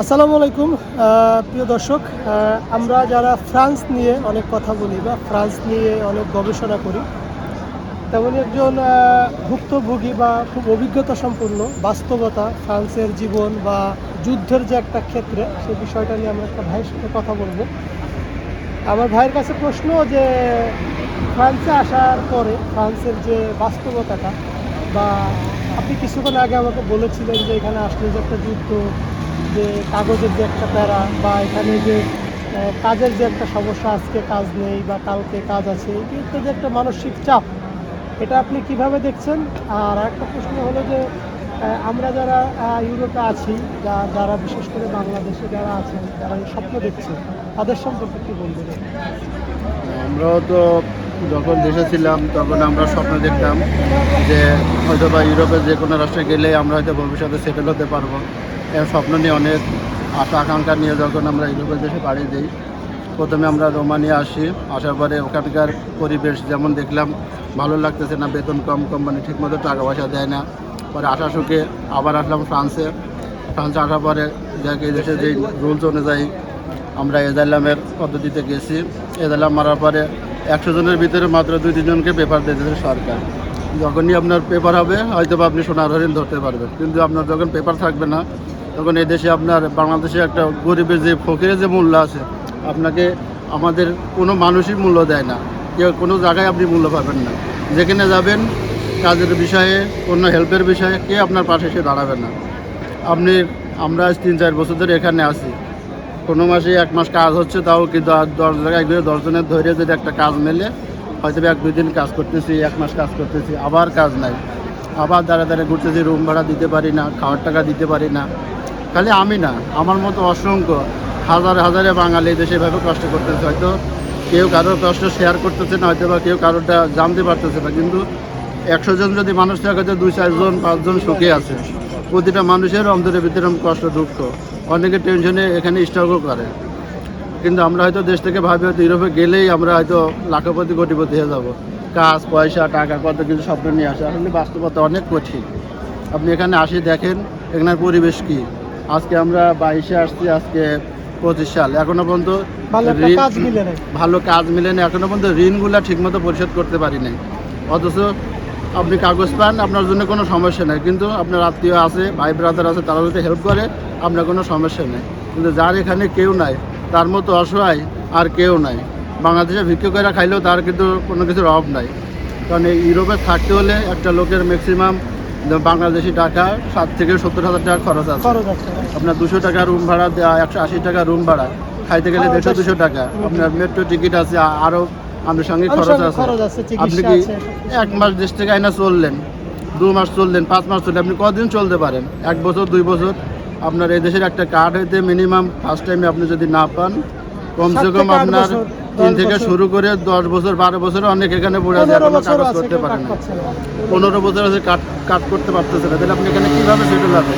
আসসালামু আলাইকুম প্রিয় দর্শক আমরা যারা ফ্রান্স নিয়ে অনেক কথা বলি বা ফ্রান্স নিয়ে অনেক গবেষণা করি, তেমনি একজন ভুক্তভোগী বা খুব অভিজ্ঞতা সম্পন্ন, বাস্তবতা, ফ্রান্সের জীবন বা যুদ্ধের যে একটা ক্ষেত্রে সেই বিষয়টা নিয়ে আমরা একটা ভাইয়ের সাথে কথা বলব। আমার ভাইয়ের কাছে প্রশ্ন যে, ফ্রান্সে আসার পরে ফ্রান্সের যে বাস্তবতাটা বা আপনি কিছুক্ষণ আগে আমাকে বলেছিলেন যে এখানে আসলে যে একটা যুদ্ধ যে কাগজের যে একটা প্যারা বা এখানে যে কাজের যে একটা সমস্যা, আজকে কাজ নেই বা কালকে কাজ আছে কিন্তু যে একটা মানসিক চাপ, এটা আপনি কীভাবে দেখছেন? আর একটা প্রশ্ন হলো যে আমরা যারা ইউরোপে আছি যারা বিশেষ করে বাংলাদেশে যারা আছেন যারা স্বপ্ন দেখছে, তাদের সম্পর্কে কি বলবেন। আমরাও তো যখন দেশে ছিলাম, তখন আমরা স্বপ্ন দেখতাম যে হয়তো বা ইউরোপের যে কোনো রাষ্ট্রে গেলে আমরা হয়তো ভবিষ্যতে সেটেল হতে পারব। স্বপ্ন নিয়ে অনেক আশা, আকাঙ্ক্ষা নিয়ে যখন আমরা ইউরোপের দেশে পাড়ি দিই, প্রথমে আমরা রোমানিয়া আসি। আসার পরে ওখানকার পরিবেশ যেমন দেখলাম, ভালো লাগতেছে না, বেতন কম, কোম্পানি ঠিকমতো টাকা পয়সা দেয় না। পরে আশা সুখে আবার আসলাম ফ্রান্সে। ফ্রান্সে আসার পরে যাক দেশে যে রুলস অনুযায়ী আমরা এজাইলামের পদ্ধতিতে গেছি। এজাইলাম মারার পরে একশো জনের ভিতরে মাত্র দুই তিনজনকে পেপার দিয়ে দিয়েছে সরকার। যখনই আপনার পেপার হবে হয়তো আপনি সোনার হরিণ ধরতে পারবেন। কিন্তু আপনার যখন পেপার থাকবে না তখন এই দেশে আপনার বাংলাদেশে একটা গরিবের যে ফকিরের যে মূল্য আছে, আপনাকে আমাদের কোনো মানুষই মূল্য দেয় না। কেউ কোনো জায়গায় আপনি মূল্য পাবেন না। যেখানে যাবেন, কাজের বিষয়ে কোনো হেল্পের বিষয়ে কে আপনার পাশে এসে দাঁড়াবে না। আপনি, আমরা আজ তিন চার বছর ধরে এখানে আছি। কোনো মাসে এক মাস কাজ হচ্ছে তাও কি দশ জায়গায় এক দশজনের ধরে যদি একটা কাজ মেলে। হয়তো এক দুই দিন কাজ করতেছি, এক মাস কাজ করতেছি, আবার কাজ নাই। আবার দাঁড়া দাঁড়িয়ে ঘুরতেছি রুম ভাড়া দিতে পারি না, খাওয়ার টাকা দিতে পারি না। খালি আমি না, আমার মতো অসংখ্য হাজার হাজারে বাঙালি দেশে এভাবে কষ্ট করতেছে। হয়তো কেউ কারোর কষ্ট শেয়ার করতেছে না হয়তো বা কেউ কারোরটা জানতে পারতেছে না, কিন্তু একশো জন যদি মানুষ থাকে হয়তো দুই চারজন পাঁচজন সুখে আছে। প্রতিটা মানুষের অন্তরের ভিতরে কষ্ট, দুঃখ। অনেকে টেনশনে এখানে স্ট্রাগল করে। কিন্তু আমরা হয়তো দেশ থেকে ভাবি, হয়তো ইউরোপে গেলেই আমরা হয়তো লাখপতি, কোটিপতি হয়ে যাব। কাজ, পয়সা, টাকা, কত কিছু স্বপ্ন নিয়ে আসে, আসলে বাস্তবতা অনেক কঠিন। আপনি এখানে আসি দেখেন, এখানের পরিবেশ কি? আজকে আমরা বাইশে আসছি আজকে পঁচিশ সাল। এখনও পর্যন্ত ভালো কাজ মিলে নাই। ভালো কাজ মিলে না এখনও পর্যন্ত ঋণগুলো ঠিকমতো পরিশোধ করতে পারি নাই। অথচ আপনি কাগজ পান আপনার জন্য কোনো সমস্যা নেই। কিন্তু আপনার আত্মীয় আছে ভাই ব্রাদার আছে তারা যদি হেল্প করে আপনার কোনো সমস্যা নেই। কিন্তু যার এখানে কেউ নাই তার মতো অসহায় আর কেউ নাই। বাংলাদেশে ভিক্ষু করে খাইলেও তার কিন্তু কোনো কিছুর অভাব নাই। কারণ এই ইউরোপে থাকতে হলে একটা লোকের ম্যাক্সিমাম বাংলাদেশি টাকা ষাট থেকে সত্তর হাজার টাকা খরচ আছে। আপনার দুশো টাকা রুম ভাড়া দেওয়া একশো আশি টাকা রুম ভাড়া খাইতে গেলে দেড়শো দুশো টাকা। আপনার মেট্রো টিকিট আছে আ- আরও আনুষঙ্গিক খরচ আছে। আপনি কি এক মাস দেশ থেকে আইনা চললেন দু মাস চললেন পাঁচ মাস চললেন আপনি কদিন চলতে পারেন? এক বছর দুই বছর? আপনার এই দেশের একটা কার্ড হইতে মিনিমাম ফার্স্ট টাইমে আপনি যদি না পান কমসে কম আপনার তিন থেকে শুরু করে দশ বছর বারো বছর অনেক এখানে এখনও কাগজ করতে পারে না না পনেরো বছর আছে কাট কাট করতে পারতেছে না। তাহলে আপনি এখানে কীভাবে সেটেল হবে?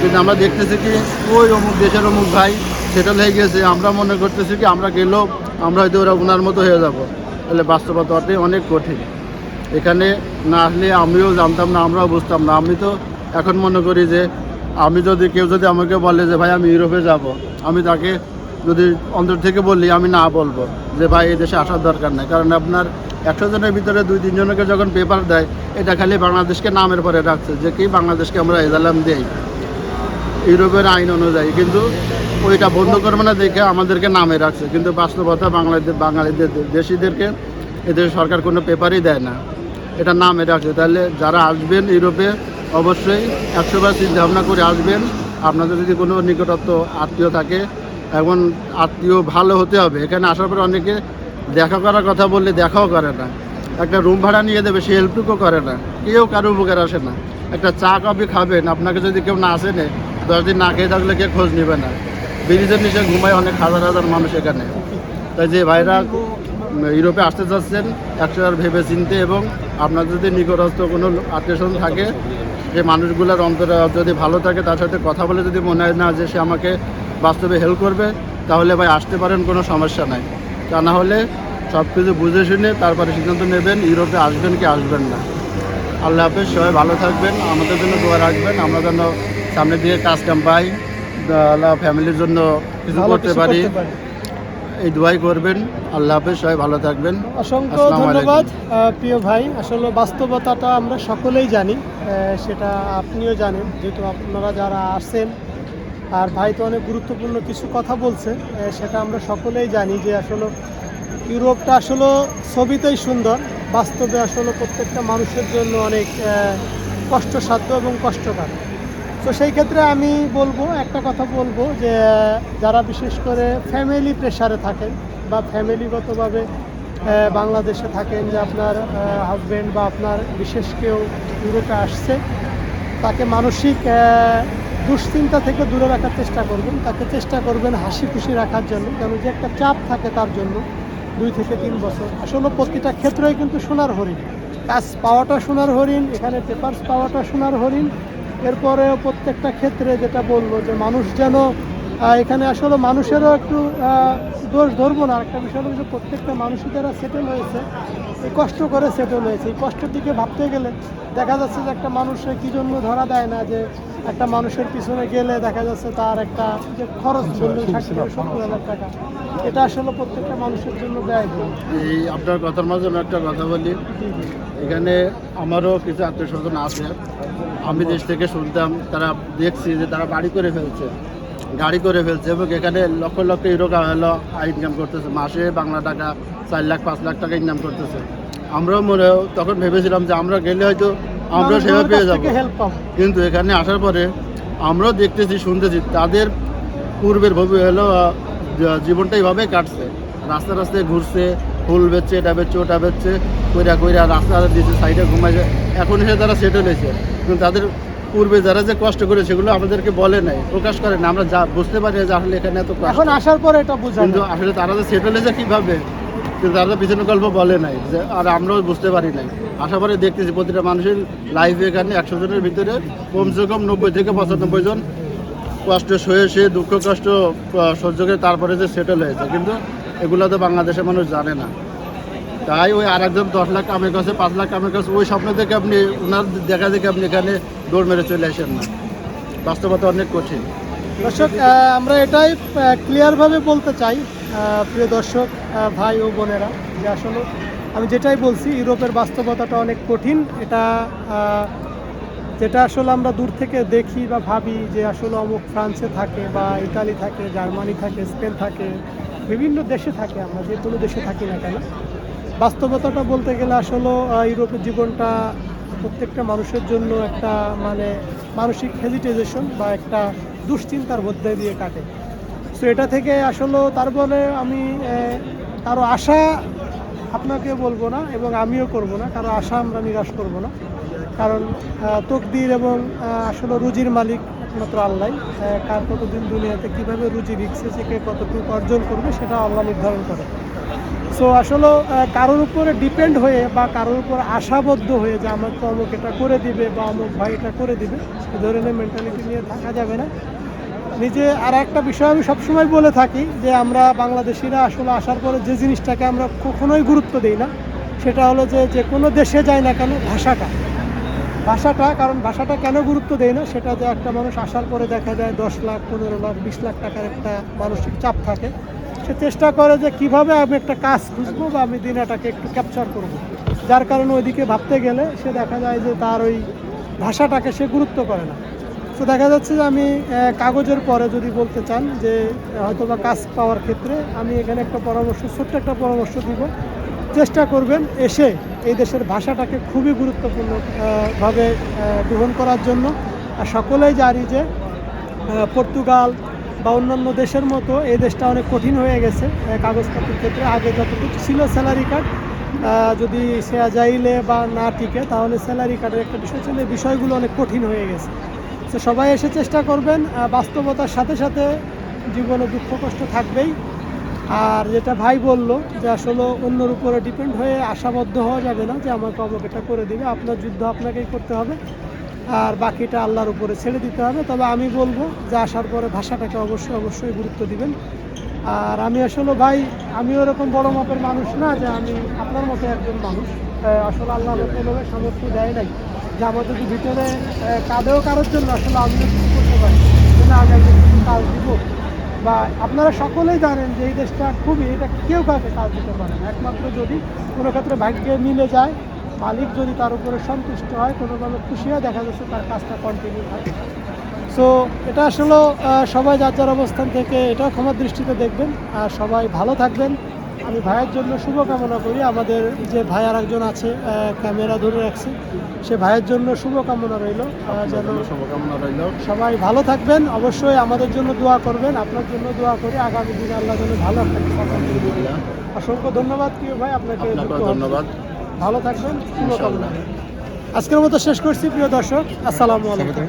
কিন্তু আমরা দেখতেছি কি ওই অমুক দেশের অমুক ভাই সেটেল হয়ে গেছে। আমরা মনে করতেছি কি আমরা গেলেও আমরা হয়তো ওরা ওনার মতো হয়ে যাব। তাহলে বাস্তবতাটাই অনেক কঠিন। এখানে না আসলে আমিও জানতাম না আমরাও বুঝতাম না। আমি তো এখন মনে করি যে আমি যদি কেউ যদি আমাকে বলে যে ভাই আমি ইউরোপে যাব আমি তাকে যদি অন্তর থেকে বলি, আমি না বলব যে ভাই এই দেশে আসার দরকার নেই। কারণ আপনার একশো জনের ভিতরে দুই তিনজনকে যখন পেপার দেয়, এটা খালি বাংলাদেশকে নামের পরে রাখছে, যে কি বাংলাদেশকে আমরা এজালাম দেই। ইউরোপের আইন অনুযায়ী। কিন্তু ওইটা বন্ধ করবে না, দেখে আমাদেরকে নামে রাখছে। কিন্তু বাস্তবতা বাংলাদেশ বাঙালিদের দেশিদেরকে এদের সরকার কোনো পেপারই দেয় না। এটা নামে রাখছে। তাহলে যারা আসবেন ইউরোপে, অবশ্যই একশোবার চিন্তা ভাবনা করে আসবেন। আপনাদের যদি কোনো নিকটত্ব আত্মীয় থাকে এখন আত্মীয় ভালো হতে হবে। এখানে আসার পরে অনেকে দেখা করার কথা বললে দেখাও করে না। একটা রুম ভাড়া নিয়ে দেবে, সে হেল্পটুকু করে না। কেউ কারও উপকার আসে না। একটা চা, কফি খাবেন, আপনাকে যদি কেউ না আসে আসেনে দশ দিন না খেয়ে থাকলে কে খোঁজ নেবে না। ব্রিজের নিচে ঘুমায় অনেক হাজার হাজার মানুষ এখানে। তাই যে ভাইরা ইউরোপে আসতে চাচ্ছেন একশোবার ভেবে চিনতে এবং আপনার যদি নিকটস্থ কোনো আত্মীয় থাকে যে মানুষগুলোর অন্তরে যদি ভালো থাকে, তার সাথে কথা বলে যদি মনে হয় না যে সে আমাকে বাস্তবে হেল্প করবে তাহলে ভাই আসতে পারেন কোনো সমস্যা নাই। তা না হলে সব কিছু বুঝে শুনে তারপরে সিদ্ধান্ত নেবেন ইউরোপে আসবেন কি আসবেন না। আল্লাহ হাফেজ সবাই ভালো থাকবেন আমাদের জন্য দোয়া রাখবেন আমরা যেন সামনের দিকে কাজ কাম পাই আল্লাহ ফ্যামিলির জন্য কিছু করতে পারি। এই দোয়াই করবেন আল্লাহ হাফেজ সবাই ভালো থাকবেন। অসংখ্য ধন্যবাদ প্রিয় ভাই। আসলে বাস্তবতাটা আমরা সকলেই জানি সেটা আপনিও জানেন যেহেতু আপনারা যারা আসেন আর ভাই তো অনেক গুরুত্বপূর্ণ কিছু কথা বলছে সেটা আমরা সকলেই জানি যে আসলে ইউরোপটা আসলে ছবিতেই সুন্দর, বাস্তবে আসলে প্রত্যেকটা মানুষের জন্য অনেক কষ্টসাধ্য এবং কষ্টকর। তো সেই ক্ষেত্রে আমি বলব, একটা কথা বলব যে, যারা বিশেষ করে ফ্যামিলি প্রেশারে থাকেন বা ফ্যামিলিগতভাবে বাংলাদেশে থাকেন যে আপনার হাজব্যান্ড বা আপনার বিশেষ কেউ ইউরোপে আসছে, তাকে মানসিক দুশ্চিন্তা থেকে দূরে রাখার চেষ্টা করবেন। তাকে চেষ্টা করবেন হাসি খুশি রাখার জন্য। কেন যে একটা চাপ থাকে তার জন্য দুই থেকে তিন বছর। আসলে প্রতিটা ক্ষেত্রেই কিন্তু সোনার হরিণ। কাজ পাওয়াটা সোনার হরিণ, এখানে পেপারস পাওয়াটা সোনার হরিণ। এরপরে প্রত্যেকটা ক্ষেত্রে যেটা বলব যে মানুষ যেন এখানে আসলে মানুষেরও একটু দোষ ধরবো না। একটা বিষয় হলো যে প্রত্যেকটা মানুষই যারা সেটেল হয়েছে এই কষ্ট করে সেটেল হয়েছে। এই কষ্টের দিকে ভাবতে গেলে দেখা যাচ্ছে যে একটা মানুষের কী জন্য ধরা দেয় না যে একটা মানুষের পিছনে গেলে দেখা যাচ্ছে তার একটা যে খরচ বললেন ষাট থেকে সত্তর হাজার টাকা। এটা আসলে প্রত্যেকটা মানুষের জন্য ব্যয় এই আপনার কথার মাঝে আমি একটা কথা বলি। এখানে আমারও কিছু আত্মীয় স্বজন আছে। আমি দেশ থেকে শুনতাম তারা দেখছি যে তারা বাড়ি করে ফেলছে। গাড়ি করে ফেলছে এবং এখানে লক্ষ লক্ষ ইউরো হলো ইনকাম করতেছে। মাসে বাংলা টাকা চার লাখ পাঁচ লাখ টাকা ইনকাম করতেছে। আমরাও মনে তখন ভেবেছিলাম যে আমরা গেলে হয়তো আমরাও সেভাবে পেয়ে যাব। কিন্তু এখানে আসার পরে আমরাও দেখতেছি শুনতেছি তাদের পূর্বের ভবি হলো জীবনটা এইভাবে কাটছে। রাস্তা রাস্তায় ঘুরছে ফুল বেচছে এটা বেচছে ওটা বেচছে কইরা কইরা রাস্তা দিচ্ছে সাইডে ঘুমাইছে। এখন এসে তারা সেটেল হয়েছে। কিন্তু তাদের পূর্বে যারা যে কষ্ট করে সেগুলো আমাদেরকে বলে নাই প্রকাশ করে না আমরা যা বুঝতে পারি যে আসলে এখানে এত এখন আসার পরে এটা বোঝা কিন্তু আসলে তারা যে সেটেল হয়েছে কীভাবে কিন্তু তারা তো পিছনে গল্প বলে নাই যে আর আমরাও বুঝতে পারি নাই। আশা পরে দেখতেছি প্রতিটা মানুষের লাইফে এখানে একশো জনের ভিতরে কমসে কম নব্বই থেকে পঁচানব্বই জন কষ্ট সয়ে সে দুঃখ কষ্ট সহ্য করে তারপরে যে সেটেল হয়েছে। কিন্তু এগুলো তো বাংলাদেশের মানুষ জানে না। তাই ওই আর একজন দশ লাখ কামের কাছে, পাঁচ লাখ কামের কাছে, ওই স্বপ্ন থেকে আপনি, ওনার দেখা দেখে আপনি এখানে দৌড় মেরে চলে আসেন না। বাস্তবতা অনেক কঠিন। দর্শক আমরা এটাই ক্লিয়ারভাবে বলতে চাই প্রিয় দর্শক ভাই ও বোনেরা, যে আসলে আমি যেটাই বলছি, ইউরোপের বাস্তবতাটা অনেক কঠিন। এটা যেটা আসলে আমরা দূর থেকে দেখি বা ভাবি যে আসলে অমুক ফ্রান্সে থাকে বা ইতালি থাকে, জার্মানি থাকে, স্পেন থাকে, বিভিন্ন দেশে থাকে আমরা, যে কোনো দেশে থাকি না কেন। বাস্তবতাটা বলতে গেলে আসলে ইউরোপের জীবনটা প্রত্যেকটা মানুষের জন্য একটা মানে মানসিক হেজিটেশন বা একটা দুশ্চিন্তার মধ্যে দিয়ে কাটে। সো এটা থেকে আসলে তারপরে আমি আহ, কারও আশা আপনাকে বলব না এবং আমিও করব না কারও আশা আমরা নিরাশ করব না। কারণ তকদির এবং আসলে রুজির মালিক একমাত্র আল্লাহ কার কতদিন দুনিয়াতে কীভাবে রুজি রিক্সে থেকে কতটুকু অর্জন করবে সেটা আল্লাহ নির্ধারণ করে। সো আসলে কারোর উপরে ডিপেন্ড হয়ে বা কারোর উপর আশাবদ্ধ হয়ে যে আমাকে অমুক এটা করে দিবে বা অমুক ভাই এটা করে দিবে, এ ধরনের মেন্টালিটি নিয়ে থাকা যাবে না। নিজে আর একটা বিষয় আমি সবসময় বলে থাকি যে আমরা বাংলাদেশিরা আসলে আসার পরে যে জিনিসটাকে আমরা কখনোই গুরুত্ব দিই না, সেটা হলো যে যে কোনো দেশে যায় না কেন ভাষাটা। ভাষাটা, কারণ ভাষাটা কেন গুরুত্ব দেয় না, সেটা যে একটা মানুষ আসার পরে দেখা যায় দশ লাখ, পনেরো লাখ, বিশ লাখ টাকার একটা মানসিক চাপ থাকে। সে চেষ্টা করে যে কীভাবে আমি একটা কাজ খুঁজবো বা আমি দিনাটাকে একটু ক্যাপচার করব। যার কারণে ওইদিকে ভাবতে গেলে সে দেখা যায় যে তার ওই ভাষাটাকে সে গুরুত্ব করে না। তো দেখা যাচ্ছে যে আমি কাগজের পরে যদি বলতে চান যে হয়তো বা কাজ পাওয়ার ক্ষেত্রে আমি এখানে একটা পরামর্শ ছোট্ট একটা পরামর্শ দিব। চেষ্টা করবেন এসে এই দেশের ভাষাটাকে খুবই গুরুত্বপূর্ণ আহ, ভাবে গ্রহণ করার জন্য। আর সকলেই জানি যে পর্তুগাল বা অন্যান্য দেশের মতো এই দেশটা অনেক কঠিন হয়ে গেছে কাগজপত্রের ক্ষেত্রে। আগে যতটুকু ছিল স্যালারি কার্ড যদি সে যাইলে বা না টিকে, তাহলে স্যালারি কার্ডের একটা বিষয় ছিল। বিষয়গুলো অনেক কঠিন হয়ে গেছে। তো সবাই এসে চেষ্টা করবেন বাস্তবতার সাথে সাথে জীবনে দুঃখ কষ্ট থাকবেই। আর যেটা ভাই বলল যে আসলে অন্যর উপরে ডিপেন্ড হয়ে আশাবদ্ধ হওয়া যাবে না যে আমাকে অমুক এটা করে দিবে। আপনার যুদ্ধ আপনাকেই করতে হবে। আর বাকিটা আল্লাহর উপরে ছেড়ে দিতে হবে। তবে আমি বলব যে আসার পরে ভাষাটাকে অবশ্যই অবশ্যই গুরুত্ব দিবেন। আর আমি আসলে ভাই আমিও এরকম বড় মাপের মানুষ না যে আমি আপনার মতো একজন মানুষ। আসলে আল্লাহ কোনোভাবে সামর্থ্য দেয় নাই। যে আমার যদি ভিতরে কাঁদেও কারোর জন্য আসলে আমিও কিছু করতে পারি কিন্তু আমি একজন কাজ দিব। বা আপনারা সকলেই জানেন যে এই দেশটা খুবই, এটা কেউ কাউকে কাজ দিতে পারে না। একমাত্র যদি কোনো ক্ষেত্রে ভাগ্যে মিলে যায় মালিক যদি তার উপরে সন্তুষ্ট হয় কোনোভাবে খুশি হয় দেখা যাচ্ছে তার কাজটা কন্টিনিউ থাকে। সো এটা আসলে সবাই যার যার অবস্থান থেকে এটাও ক্ষমার দৃষ্টিতে দেখবেন। আর সবাই ভালো থাকবেন। আমি ভাইয়ের জন্য শুভকামনা করি। আমাদের যে ভাই আর একজন আছে ক্যামেরা ধরে রাখছে সে ভাইয়ের জন্য শুভকামনা রইল। যেন শুভকামনা রইল। সবাই ভালো থাকবেন। অবশ্যই আমাদের জন্য দোয়া করবেন। আপনার জন্য দোয়া করি। আগামী দিনে আল্লাহ যেন ভালো একটা। আলহামদুলিল্লাহ। অসংখ্য ধন্যবাদ প্রিয় ভাই। আপনাকে। ধন্যবাদ। ভালো থাকবেন শুভকামনা। আজকের মতো শেষ করছি প্রিয় দর্শক আসসালামু আলাইকুম